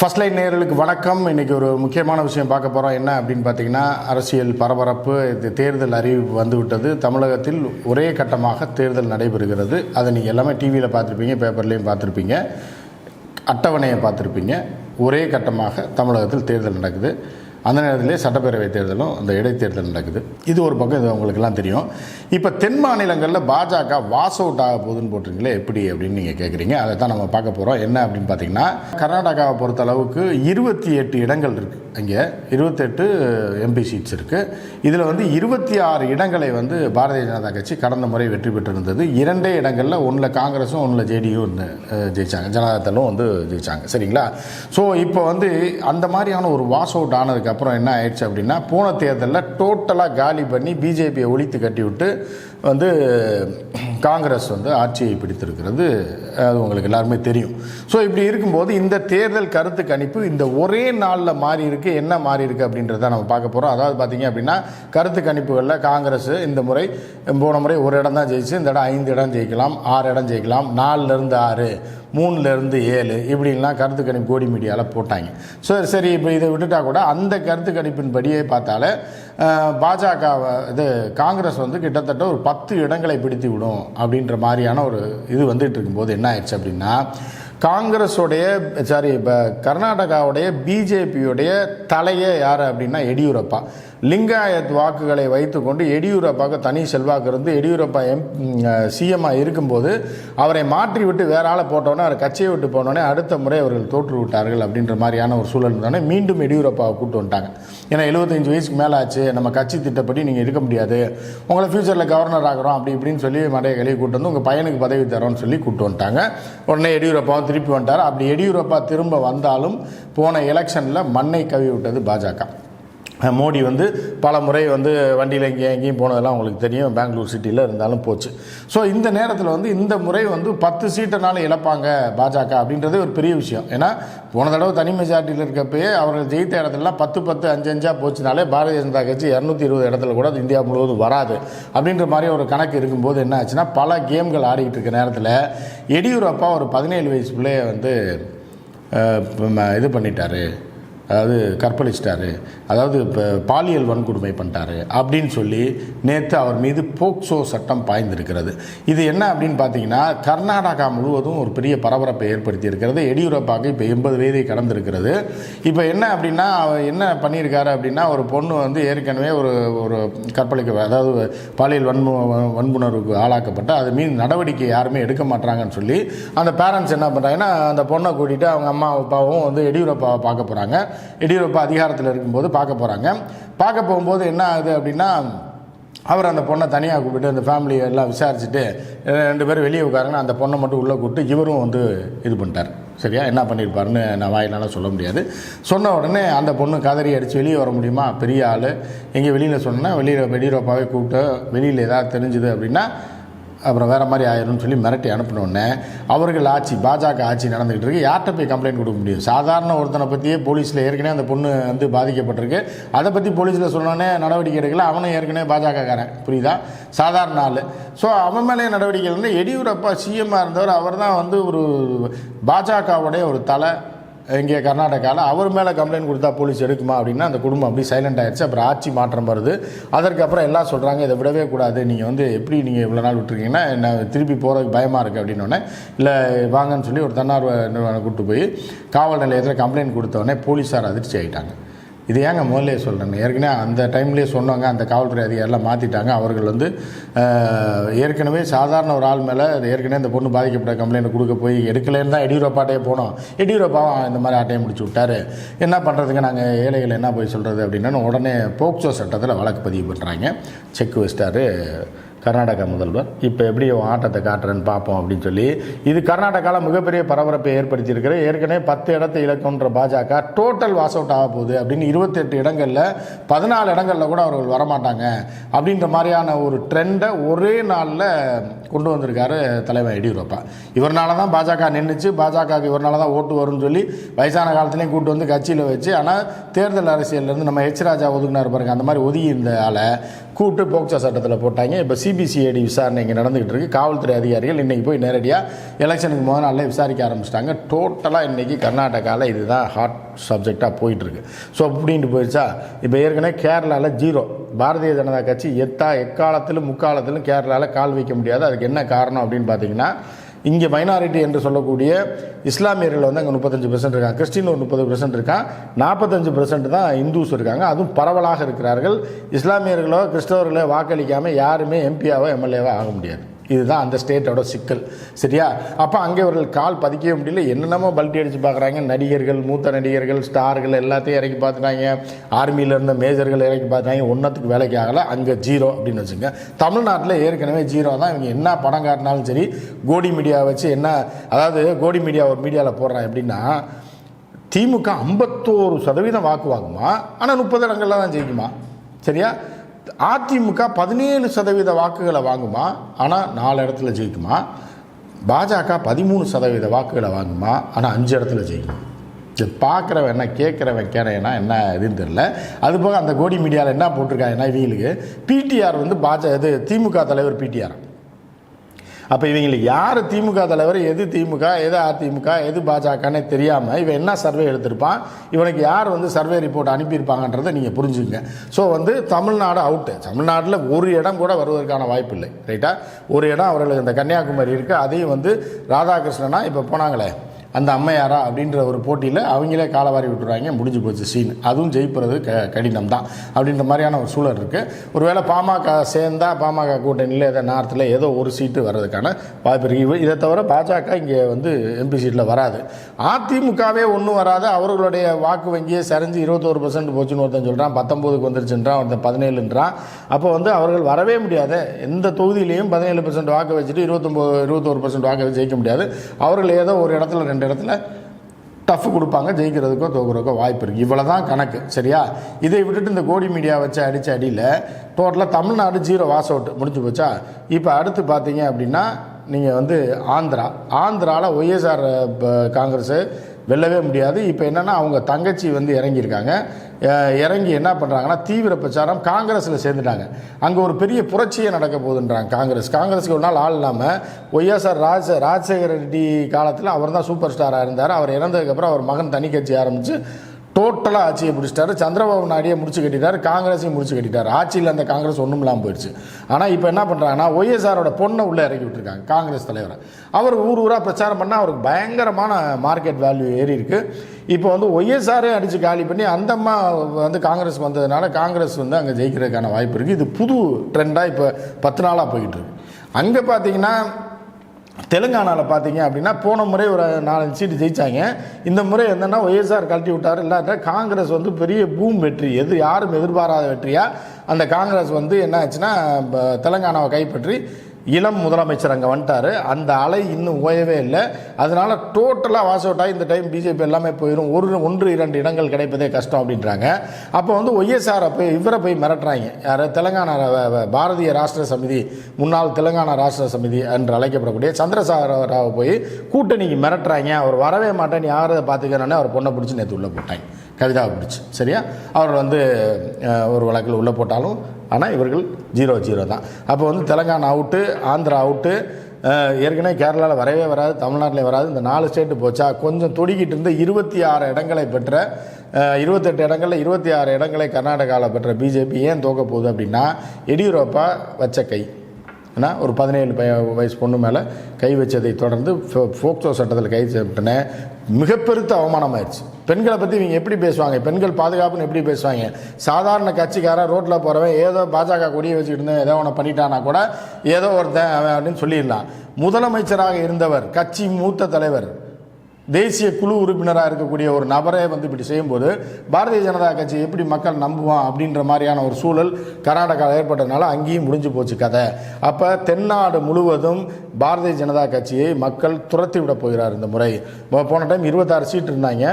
First line நேர்களுக்கு வணக்கம். இன்னைக்கு ஒரு முக்கியமான விஷயம் பார்க்க போகிறோம் என்ன அப்படின்னு பார்த்தீங்கன்னா அரசியல் பரபரப்பு இது தேர்தல் அறிவிப்பு வந்துவிட்டது. தமிழகத்தில் ஒரே கட்டமாக தேர்தல் நடைபெறுகிறது. அதை நீங்கள் எல்லாமே டிவியில் பார்த்துருப்பீங்க பேப்பர்லேயும் பார்த்துருப்பீங்க. அட்டவணையை பார்த்துருப்பீங்க. ஒரே கட்டமாக தமிழகத்தில் தேர்தல் நடக்குது. அந்த நேரத்திலே சட்டப்பேரவை தேர்தலும் அந்த இடைத்தேர்தல் நடக்குது. இது ஒரு பக்கம் இது உங்களுக்கெல்லாம் தெரியும். இப்போ தென் மாநிலங்களில் பாஜக வாஸ் அவுட் ஆக போகுதுன்னு போட்டிருங்களே எப்படி அப்படின்னு நீங்கள் கேட்குறீங்க அதை தான் நம்ம பார்க்க போகிறோம் என்ன அப்படின்னு பார்த்தீங்கன்னா கர்நாடகாவை பொறுத்த அளவுக்கு இருபத்தி எட்டு இடங்கள் இருக்குது அங்கே இருபத்தெட்டு எம்பி சீட்ஸ் இருக்குது இதில் வந்து இருபத்தி ஆறு இடங்களை வந்து பாரதிய ஜனதா கட்சி கடந்த முறை வெற்றி பெற்றிருந்தது. இரண்டே இடங்களில் ஒன்றில் காங்கிரஸும் ஒன்றில் ஜேடியும் ஜெயிச்சாங்க. ஜனதாதளும் வந்து ஜெயிச்சாங்க. சரிங்களா? ஸோ இப்போ வந்து அந்த மாதிரியான ஒரு வாஸ் அவுட் ஆனதுக்கு அப்புறம் என்ன ஆயிடுச்சு அப்படின்னா போன தேர்தலில் டோட்டலாக காலி பண்ணி பிஜேபியை ஒழித்து கட்டி விட்டு வந்து காங்கிரஸ் வந்து ஆட்சியை பிடித்திருக்கிறது. அது உங்களுக்கு எல்லாருமே தெரியும். ஸோ இப்படி இருக்கும்போது இந்த தேர்தல் கருத்து கணிப்பு இந்த ஒரே நாளில் மாறி இருக்கு என்ன மாறி இருக்கு அப்படின்றத நம்ம பார்க்க போகிறோம் அதாவது பார்த்தீங்க அப்படின்னா கருத்து கணிப்புகளில் காங்கிரஸ் இந்த முறை போன முறை ஒரு இடம் தான் ஜெயிச்சு இந்த இடம் ஐந்து இடம் ஜெயிக்கலாம் ஆறு இடம் ஜெயிக்கலாம் நாலுலேருந்து ஆறு. மூணுலேருந்து ஏழு இப்படின்லாம் கருத்து கணிப்பு கோடி மீடியாவில் போட்டாங்க. ஸோ சரி இப்போ இதை விட்டுட்டா கூட அந்த கருத்து கணிப்பின் படியே பார்த்தாலே பாஜக இது காங்கிரஸ் வந்து கிட்டத்தட்ட ஒரு பத்து இடங்களை பிடித்து விடும் அப்படின்ற மாதிரியான ஒரு இது வந்துட்டு இருக்கும்போது என்ன ஆயிடுச்சு அப்படின்னா காங்கிரஸோடைய சாரி இப்போ கர்நாடகாவுடைய பிஜேபியுடைய தலையே யார் அப்படின்னா எடியூரப்பா. லிங்காயத் வாக்குகளை வைத்துக்கொண்டு எடியூரப்பாவுக்கு தனி செல்வாக்கு இருந்து எடியூரப்பா எம் சிஎம்மாக இருக்கும்போது அவரை மாற்றி விட்டு வேற ஆளை போட்டோன்னே அவர் கட்சியை விட்டு போனோடனே அடுத்த முறை அவர்கள் தோற்று விட்டார்கள் அப்படின்ற மாதிரியான ஒரு சூழல் இருந்தோடனே மீண்டும் எடியூரப்பாவை கூப்பிட்டு வந்துட்டாங்க. ஏன்னா எழுபத்தஞ்சு வயசுக்கு மேலே ஆச்சு நம்ம கட்சி திட்டப்படி நீங்கள் இருக்க முடியாது உங்களை ஃபியூச்சரில் கவர்னர் ஆகிறோம் அப்படி இப்படின்னு சொல்லி மடைய கழுவி கூட்டு வந்து உங்கள் பையனுக்கு பதவி தரோம்னு சொல்லி கூப்பிட்டு வந்துட்டாங்க. உடனே எடியூரப்பாவும் திருப்பி வந்துட்டார். அப்படி எடியூரப்பா திரும்ப வந்தாலும் போன எலெக்ஷனில் மண்ணை கவி விட்டது பாஜக. மோடி வந்து பல முறை வந்து வண்டியில் எங்கேயும் எங்கேயும் போனதெல்லாம் உங்களுக்கு தெரியும். பெங்களூர் சிட்டியில் இருந்தாலும் போச்சு. ஸோ இந்த நேரத்தில் வந்து இந்த முறை வந்து பத்து சீட்டனால இழப்பாங்க பாஜக அப்படின்றதே ஒரு பெரிய விஷயம். ஏன்னா போன தடவை தனி மெஜாரிட்டியில் இருக்கப்பயே அவர்கள் ஜெயித்த இடத்துலலாம் பத்து பத்து அஞ்சு அஞ்சா போச்சுனாலே பாரதிய ஜனதா கட்சி இரநூத்தி இருபது இடத்துல கூட அது இந்தியா முழுவதும் வராது. அப்படின்ற மாதிரி ஒரு கணக்கு இருக்கும்போது என்ன ஆச்சுன்னா பல கேம்கள் ஆடிக்கிட்டு இருக்க நேரத்தில் எடியூரப்பா ஒரு பதினேழு வயசு பிள்ளைய வந்து இது பண்ணிட்டாரு. அதாவது கற்பழிச்சிட்டாரு. அதாவது இப்போ பாலியல் வன்கொடுமை பண்ணிட்டாரு அப்படின்னு சொல்லி நேற்று அவர் மீது போக்சோ சட்டம் பாய்ந்திருக்கிறது. இது என்ன அப்படின்னு பார்த்தீங்கன்னா கர்நாடகா முழுவதும் ஒரு பெரிய பரபரப்பை ஏற்படுத்தி இருக்கிறது எடியூரப்பாவுக்கு இப்போ எண்பது வயதை கடந்திருக்கிறது. இப்போ என்ன அப்படின்னா அவர் என்ன பண்ணியிருக்காரு அப்படின்னா ஒரு பொண்ணு வந்து ஏற்கனவே ஒரு ஒரு கற்பழிக்க அதாவது பாலியல் வன்மு வன்புணர்வுக்கு ஆளாக்கப்பட்டு அது மீது நடவடிக்கை யாருமே எடுக்க மாட்டாங்கன்னு சொல்லி அந்த பேரண்ட்ஸ் என்ன பண்ணுறாங்கன்னா அந்த பொண்ணை கூட்டிகிட்டு அவங்க அம்மா அப்பாவும் வந்து எடியூரப்பாவை பார்க்க போகிறாங்க எடியூரப்பா அதிகாரத்தில் இருக்கும்போது பார்க்க போகிறாங்க பார்க்க போகும்போது என்ன ஆகுது அப்படின்னா அவர் அந்த பொண்ணை தனியாக கூப்பிட்டு அந்த ஃபேமிலியை எல்லாம் விசாரிச்சுட்டு ரெண்டு பேரும் வெளியே உட்காருங்கன்னா அந்த பொண்ணை மட்டும் உள்ளே கூப்பிட்டு இவரும் வந்து இது பண்ணிட்டார். சரியா? என்ன பண்ணியிருப்பாருன்னு நான் வாயினால் சொல்ல முடியாது. சொன்ன உடனே அந்த பொண்ணு கதறி அடித்து வெளியே வர முடியுமா? பெரிய ஆள். எங்கே வெளியில் சொன்னேன்னா வெளியில் வெளியூரப்பாவே கூப்பிட்டு வெளியில் ஏதாவது தெரிஞ்சுது அப்படின்னா அப்புறம் வேறு மாதிரி ஆயிரும்னு சொல்லி மிரட்டி அனுப்பினோடனே அவர்கள் ஆட்சி பாஜக ஆட்சி நடந்துக்கிட்டு இருக்கு. யார்கிட்ட போய் கம்ப்ளைண்ட் கொடுக்க முடியும்? சாதாரண ஒருத்தனை பற்றியே போலீஸில் ஏற்கனவே அந்த பொண்ணு வந்து பாதிக்கப்பட்டிருக்கு. அதை பற்றி போலீஸில் சொன்னோடனே நடவடிக்கை எடுக்கல. அவனும் ஏற்கனவே பாஜகக்காரன். புரியுதா? சாதாரண ஆள். ஸோ அவன் மேலே நடவடிக்கை வந்து எடியூரப்பா சிஎம்மாக இருந்தவர் அவர் தான் வந்து ஒரு பாஜகவுடைய ஒரு தலை. இங்கே கர்நாடகாவில் அவர் மேலே கம்ப்ளைண்ட் கொடுத்தா போலீஸ் எடுக்குமா அப்படின்னா அந்த குடும்பம் அப்படி சைலண்ட் ஆயிடுச்சு. அப்புறம் ஆட்சி மாற்றம் வருது. அதற்கப்புறம் எல்லாம் சொல்கிறாங்க இதை விடவே கூடாது. நீங்கள் வந்து எப்படி நீங்கள் இவ்வளோ நாள் விட்டுருக்கீங்கன்னா என்ன திருப்பி போகிறதுக்கு பயமாக இருக்குது அப்படின்னோடனே இல்லை வாங்கன்னு சொல்லி ஒரு தன்னார்வ நிறுவனம் கூப்பிட்டு போய் காவல் நிலையத்தில் கம்ப்ளைண்ட் கொடுத்தோடனே போலீஸார் அதிர்ச்சி ஆகிட்டாங்க இது ஏங்க முதல்ல சொல்கிறேன் ஏற்கனவே அந்த டைம்லேயே சொன்னாங்க அந்த காவல்துறை அதிகாரிலாம் மாற்றிட்டாங்க அவர்கள் வந்து ஏற்கனவே சாதாரண ஒரு ஆள் மேலே ஏற்கனவே இந்த பொண்ணு பாதிக்கப்பட்ட கம்ப்ளைண்ட் கொடுக்க போய் எடுக்கலேன்னு தான் எடியூரப்பாட்டே போனோம். எடியூரப்பாவும் இந்த மாதிரி ஆட்டையை முடிச்சு விட்டாரு. என்ன பண்ணுறதுங்க நாங்கள் ஏழைகள் என்ன போய் சொல்கிறது அப்படின்னா உடனே போக்சோ சட்டத்தில் வழக்கு பதிவு பண்ணுறாங்க செக் வச்சிட்டாரு கர்நாடகா முதல்வர். இப்போ எப்படி ஆட்டத்தை காட்டுறேன்னு பார்ப்போம் அப்படின்னு சொல்லி இது கர்நாடகாவில் மிகப்பெரிய பரபரப்பை ஏற்படுத்தியிருக்கிற ஏற்கனவே பத்து இடத்தை இழக்குன்ற பாஜக டோட்டல் வாஸ் அவுட் ஆக போகுது அப்படின்னு இருபத்தெட்டு இடங்களில் பதினாலு இடங்களில் கூட அவர்கள் வரமாட்டாங்க அப்படின்ற மாதிரியான ஒரு ட்ரெண்டை ஒரே நாளில் கொண்டு வந்திருக்காரு தலைவர் எடியூரப்பா. இவர்னால தான் பாஜக நின்றுச்சு பாஜகவுக்கு இவர்னால தான் ஓட்டு வரும்னு சொல்லி வயசான காலத்துலேயும் கூட்டு வந்து கட்சியில் வச்சு ஆனால் தேர்தல் அரசியல்லேருந்து நம்ம ஹெச் ராஜா ஒதுக்குனார் பாருங்க அந்த மாதிரி ஒதுங்கி இருந்த ஆளை கூட்டு போக்சோ சட்டத்தில் போட்டாங்க. இப்போ சிபிசிஐடி விசாரணை இங்கே நடந்துகிட்டு இருக்கு. காவல்துறை அதிகாரிகள் இன்றைக்கி போய் நேரடியாக எலெக்ஷனுக்கு முதல் நாளில் விசாரிக்க ஆரம்பிச்சிட்டாங்க. டோட்டலாக இன்றைக்கி கர்நாடகாவில் இதுதான் ஹாட் சப்ஜெக்டாக போயிட்டுருக்கு ஸோ அப்படின்ட்டு போயிடுச்சா? இப்போ ஏற்கனவே கேரளாவில் ஜீரோ பாரதிய ஜனதா கட்சி எத்தா எக்காலத்திலும் முக்காலத்திலும் கேரளாவில் கால் வைக்க முடியாது. அதுக்கு என்ன காரணம் அப்படின்னு பார்த்தீங்கன்னா இங்கே மைனாரிட்டி என்று சொல்லக்கூடிய இஸ்லாமியர்கள் வந்து அங்கே முப்பத்தஞ்சு பெர்சன்ட் இருக்காங்க. கிறிஸ்டின் ஒரு முப்பது பெர்சன்ட் இருக்கான் நாற்பத்தஞ்சு பெர்சன்ட் தான் இந்துஸ் இருக்காங்க. அதுவும் பரவலாக இருக்கிறார்கள். இஸ்லாமியர்களோ கிறிஸ்தவர்களோ வாக்களிக்காமல் யாருமே எம்பியாவோ எம்எல்ஏவோ ஆக முடியாது. இதுதான் அந்த ஸ்டேட்டோட சிக்கல். சரியா? அப்போ அங்கே அவர்கள் கால் பதிக்கவே முடியல. என்னென்னமோ பல்ட்டி அடித்து பார்க்குறாங்க நடிகர்கள் மூத்த நடிகர்கள் ஸ்டார்கள் எல்லாத்தையும் இறக்கி பார்த்துட்டாங்க. ஆர்மியில் இருந்த மேஜர்கள் இறக்கி பார்த்துட்டாங்க. ஒன்றத்துக்கு வேலைக்கு ஆகலை. அங்கே ஜீரோ அப்படின்னு வச்சுங்க. தமிழ்நாட்டில் ஏற்கனவே ஜீரோ தான். இவங்க என்ன படம் காட்டினாலும் சரி கோடி மீடியா வச்சு என்ன அதாவது கோடி மீடியா ஒரு மீடியாவில் போடுறான் எப்படின்னா திமுக ஐம்பத்தோரு சதவீதம் வாக்கு வாங்குமா? ஆனால் முப்பது இடங்கள்லாம் தான் ஜெயிக்குமா? சரியா? அதிமுக பதினேழு சதவீத வாக்குகளை வாங்குமா? ஆனால் நாலு இடத்துல ஜெயிக்குமா? பாஜக பதிமூணு சதவீத வாக்குகளை வாங்குமா? ஆனால் அஞ்சு இடத்துல ஜெயிக்குமா? இது பார்க்குறவன் என்ன கேட்குறவன் கேடையனா என்ன இதுன்னு தெரில அது போக அந்த கோடி மீடியாவில் என்ன போட்டிருக்காங்கன்னா இவங்களுக்கு பிடிஆர் வந்து பாஜ இது திமுக தலைவர் பிடிஆர் அப்போ இவங்களுக்கு யார் திமுக தலைவர் எது திமுக எது அதிமுக எது பாஜகன்னே தெரியாமல் இவன் என்ன சர்வே எடுத்திருப்பான் இவனுக்கு யார் வந்து சர்வே ரிப்போர்ட் அனுப்பியிருப்பாங்கன்றதை நீங்கள் புரிஞ்சுங்க ஸோ வந்து தமிழ்நாடு அவுட்டு தமிழ்நாட்டில் ஒரு இடம் கூட வருவதற்கான வாய்ப்பு இல்லை. ரைட்டா ஒரு இடம் அவர்களுக்கு இந்த கன்னியாகுமரி இருக்குது அதையும் வந்து ராதாகிருஷ்ணனா இப்போ போனாங்களே அந்த அம்மையாரா அப்படின்ற ஒரு போட்டியில் அவங்களே காலவாரி விட்டுருவாங்க முடிஞ்சு போச்சு சீன். அதுவும் ஜெயிப்புறது க கடினம் தான் அப்படின்ற மாதிரியான ஒரு சூழல் இருக்குது ஒருவேளை பாமக சேர்ந்தா பாமக கூட்டணியில் ஏதோ நார்த்தில் ஏதோ ஒரு சீட்டு வர்றதுக்கான வாய்ப்பு இருக்குது இதை தவிர பாஜக இங்கே வந்து எம்பி சீட்டில் வராது. அதிமுகவே ஒன்றும் வராது. அவர்களுடைய வாக்கு வங்கியே சரிஞ்சு இருபத்தோரு பர்சன்ட் போச்சுன்னு ஒருத்தன் சொல்கிறான் பத்தொம்போதுக்கு வந்துருச்சுன்றான் ஒருத்தன் பதினேழுன்றான். அப்போ வந்து அவர்கள் வரவே முடியாது. எந்த தொகுதியிலையும் பதினேழு பர்சன்ட் வாக்கு வச்சுட்டு இருபத்தொம்போது இருபத்தோரு பர்சன்ட் வாக்கு வச்சு ஜெயிக்க முடியாது. அவர்கள் ஏதோ ஒரு இடத்துல ரெண்டு இடத்துல டஃப் கொடுப்பாங்க ஜெயிக்கிறதுக்கோ தோக்குறதுக்கோ வாய்ப்பு இருக்குது இவ்வளோ தான் கணக்கு சரியா? இதை விட்டுட்டு இந்த கோடி மீடியா வச்சு அடித்த அடியில் டோட்டலாக தமிழ்நாடு ஜீரோ வாஸ் அவுட் முடிஞ்சு போச்சா? இப்போ அடுத்து பார்த்தீங்க அப்படின்னா நீங்கள் வந்து ஆந்திரா. ஆந்திராவில் ஒய்எஸ்ஆர் காங்கிரஸு வெல்லவே முடியாது. இப்போ என்னென்னா அவங்க தங்கச்சி வந்து இறங்கியிருக்காங்க. இறங்கி என்ன பண்ணுறாங்கன்னா தீவிர பிரச்சாரம் காங்கிரஸில் சேர்ந்துட்டாங்க. அங்கே ஒரு பெரிய புரட்சியை நடக்க போகுதுன்றாங்க காங்கிரஸ். காங்கிரஸுக்கு ஒரு நாள் ஆள் இல்லாமல் ஒய்எஸ்ஆர் ராஜ ராஜசேகர ரெட்டி காலத்தில் அவர் தான் சூப்பர் ஸ்டாராக இருந்தார். அவர் இறந்ததுக்கப்புறம் அவர் மகன் தனி கட்சி ஆரம்பித்து டோட்டலாக ஆட்சியை பிடிச்சிட்டாரு சந்திரபாபு நாயுடியை முடிச்சு கட்டிட்டார். காங்கிரஸையும் முடிச்சு கட்டிட்டார். ஆட்சியில் அந்த காங்கிரஸ் ஒன்றும் இல்லாமல் போயிடுச்சு. ஆனால் இப்போ என்ன பண்ணுறாங்கன்னா ஒய்எஸ்ஆரோட பொண்ணை உள்ளே இறக்கி விட்டுருக்காங்க காங்கிரஸ் தலைவரை. அவர் ஊர் ஊராக பிரச்சாரம் பண்ணால் அவருக்கு பயங்கரமான மார்க்கெட் வேல்யூ ஏறி இருக்கு. இப்போ வந்து ஒய்எஸ்ஆரே அடித்து காலி பண்ணி அந்த அம்மா வந்து காங்கிரஸ் வந்ததுனால காங்கிரஸ் வந்து அங்கே ஜெயிக்கிறதுக்கான வாய்ப்பு இருக்குது இது புது ட்ரெண்டாக இப்போ பத்து நாளாக போய்கிட்டு இருக்கு. அங்கே பார்த்தீங்கன்னா தெலுங்கானாவில் பார்த்தீங்க அப்படின்னா போன முறை ஒரு நாலஞ்சு சீட்டு ஜெயிச்சாங்க. இந்த முறை என்னென்னா ஒய்எஸ்ஆர் கழட்டி விட்டார். இல்லாட்ட காங்கிரஸ் வந்து பெரிய பூம் வெற்றி. எது யாரும் எதிர்பாராத வெற்றியாக அந்த காங்கிரஸ் வந்து என்ன ஆச்சுன்னா தெலுங்கானாவை கைப்பற்றி இளம் முதலமைச்சர் அங்கே வந்துட்டார். அந்த அலை இன்னும் ஓயவே இல்லை. அதனால் டோட்டலாக வாஸ் அவுட் ஆகி இந்த டைம் பிஜேபி எல்லாமே போயிடும் ஒரு ஒன்று இரண்டு இடங்கள் கிடைப்பதே கஷ்டம் அப்படின்றாங்க. அப்போ வந்து ஒய்எஸ்ஆரை போய் இவரை போய் மிரட்டுறாங்க. யார்? தெலங்கானா வ- பாரதிய ராஷ்டிர சமிதி முன்னாள் தெலுங்கானா ராஷ்டிர சமிதி என்று அழைக்கப்படக்கூடிய சந்திரசாகர ராவை போய் கூட்டணிக்கு மிரட்டுறாங்க. அவர் வரவே மாட்டேன் யாரை பார்த்துக்கிறோன்னே அவர் பொண்ணை பிடிச்சி நேற்று உள்ளே போட்டாங்க. கவிதாவை பிடிச்சி. சரியா? அவர் வந்து ஒரு வழக்கில் உள்ளே போட்டாலும் ஆனால் இவர்கள் ஜீரோ ஜீரோ தான். அப்போ வந்து தெலுங்கானா அவுட்டு ஆந்திரா அவுட்டு ஏற்கனவே கேரளாவில் வரவே வராது தமிழ்நாட்டில் வராது. இந்த நாலு ஸ்டேட்டு போச்சா கொஞ்சம் துடிக்கிட்டு இருந்து இருபத்தி ஆறு இடங்களை பெற்ற இருபத்தெட்டு இடங்களில் இருபத்தி ஆறு இடங்களை கர்நாடகாவில் பெற்ற பிஜேபி ஏன் தோக்க போகுது அப்படின்னா எடியூரப்பா வச்ச கை. ஏன்னா ஒரு பதினேழு பய வயசு பொண்ணு மேலே கை வச்சதை தொடர்ந்து ஃபோ- ஃபோக்சோ சட்டத்தில் கை செய்யப்பட்டன மிகப்பெருத்த அவமானமாயிருச்சு. பெண்களை பற்றி இவங்க எப்படி பேசுவாங்க? பெண்கள் பாதுகாப்புன்னு எப்படி பேசுவாங்க? சாதாரண கட்சிக்காரன் ரோட்டில் போகிறவன் ஏதோ பாஜக கொடியை வச்சுக்கிட்டு இருந்தேன் ஏதோ ஒன்று பண்ணிட்டானா கூட ஏதோ ஒருத்தன் அவன் அப்படின்னு சொல்லிடலாம். முதலமைச்சராக இருந்தவர் கட்சி மூத்த தலைவர் தேசிய குழு உறுப்பினராக இருக்கக்கூடிய ஒரு நபரே வந்து இப்படி செய்யும்போது பாரதிய ஜனதா கட்சி எப்படி மக்கள் நம்புவான் அப்படின்ற மாதிரியான ஒரு சூழல் கர்நாடகாவில் ஏற்பட்டதுனால அங்கேயும் முடிஞ்சு போச்சு கதை. அப்போ தென்னாடு முழுவதும் பாரதிய ஜனதா கட்சியை மக்கள் துரத்தி விட போகிறார் இந்த முறை. போன டைம் இருபத்தாறு சீட் இருந்தாங்க.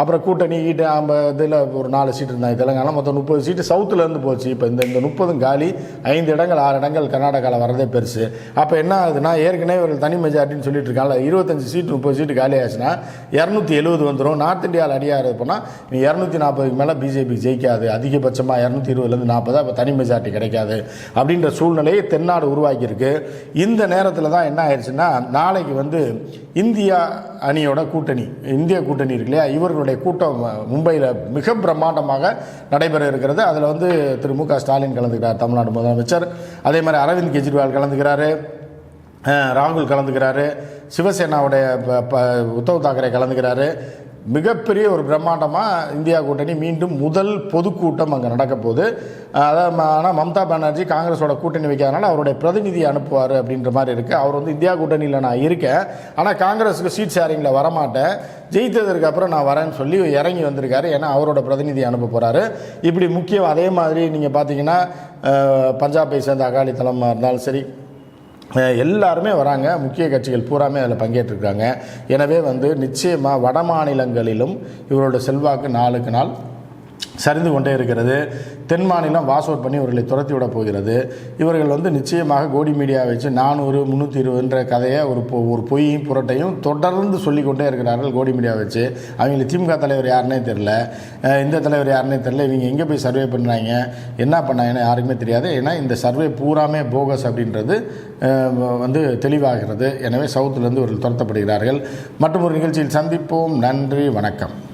அப்புறம் கூட்டணி ஈட்டு இதில் ஒரு நாலு சீட் இருந்தாங்க. தெலுங்கானா மொத்தம் முப்பது சீட்டு சவுத்துலேருந்து போச்சு. இப்போ இந்த இந்த முப்பதும் காலி. ஐந்து இடங்கள் ஆறு இடங்கள் கர்நாடகாவில் வரதே பெருசு. அப்போ என்ன ஆகுதுன்னா ஏற்கனவே ஒரு தனி மெஜாரிட்டின்னு சொல்லிட்டு இருக்காங்கல்ல இருபத்தஞ்சு சீட் முப்பது சீட்டு காலி ஆச்சுன்னா இரநூத்தி எழுபது வந்துடும் நார்த் இந்தியாவில் அடியாக போனால் நீ இரநூத்தி நாற்பதுக்கு மேலே பிஜேபி ஜெயிக்காது. அதிகபட்சமாக இரநூத்தி இருபதுலேருந்து நாற்பது அப்போ தனி மெஜாரிட்டி கிடைக்காது. அப்படின்ற சூழ்நிலையை தென்னாடு உருவாக்கியிருக்கு. இந்த நேரத்தில் தான் என்ன ஆயிடுச்சுன்னா நாளைக்கு வந்து இந்தியா அணியோட கூட்டணி இந்திய கூட்டணி இருக்கு இல்லையா? இவர்களுடைய கூட்டம் மும்பையில் மிக பிரம்மாண்டமாக நடைபெற இருக்கிறது. அதில் வந்து திரு மு க ஸ்டாலின் கலந்துக்கிறார் தமிழ்நாடு முதலமைச்சர். அதே மாதிரி அரவிந்த் கெஜ்ரிவால் கலந்துக்கிறாரு. ராகுல் கலந்துக்கிறாரு சிவசேனாவுடைய ப- ப- உத்தவ் தாக்கரே கலந்துக்கிறாரு. மிகப்பெரிய ஒரு பிரம்மாண்டமாக இந்தியா கூட்டணி மீண்டும் முதல் பொதுக்கூட்டம் அங்கே நடக்க போகுது. அதான் ஆனால் மம்தா பானர்ஜி காங்கிரஸோட கூட்டணி வைக்காதனால அவருடைய பிரதிநிதி அனுப்புவார் அப்படின்ற மாதிரி இருக்குது அவர் வந்து இந்தியா கூட்டணியில் நான் இருக்கேன். ஆனால் காங்கிரஸுக்கு சீட் ஷேரிங்கில் வரமாட்டேன். ஜெயித்ததற்கு அப்புறம் நான் வரேன்னு சொல்லி இறங்கி வந்திருக்காரு. ஏன்னா அவரோட பிரதிநிதி அனுப்ப போகிறாரு இப்படி முக்கியம் அதே மாதிரி நீங்கள் பார்த்தீங்கன்னா பஞ்சாபை சேர்ந்த அகாலி தலைமாக இருந்தாலும் சரி எல்லாருமே வராங்க. முக்கிய கட்சிகள் பூராமே அதில் பங்கேற்றிருக்காங்க. எனவே வந்து நிச்சயமாக வட மாநிலங்களிலும் இவரோட செல்வாக்கு நாளுக்கு நாள் சரிந்து கொண்டே இருக்கிறது. தென் மாநிலம் வாஸ் அவுட் பண்ணி இவர்களை துரத்தி விட போகிறது. இவர்கள் வந்து நிச்சயமாக கோடி மீடியா வச்சு நானூறு முந்நூற்றி இருபதுன்ற கதையை ஒரு பொ- ஒரு பொய்யும் புரட்டையும் தொடர்ந்து சொல்லிக்கொண்டே இருக்கிறார்கள் கோடி மீடியா வச்சு. அவங்களுக்கு திமுக தலைவர் யாருன்னே தெரில இந்த தலைவர் யாருன்னே தெரில இவங்க எங்கே போய் சர்வே பண்ணுறாங்க என்ன பண்ணாங்கன்னு யாருக்குமே தெரியாது. ஏன்னா இந்த சர்வே பூராமே போகஸ் அப்படின்றது வந்து தெளிவாகிறது. எனவே சவுத்துலேருந்து இவர்கள் துரத்தப்படுகிறார்கள். மற்றும் ஒரு நிகழ்ச்சியில் சந்திப்போம். நன்றி வணக்கம்.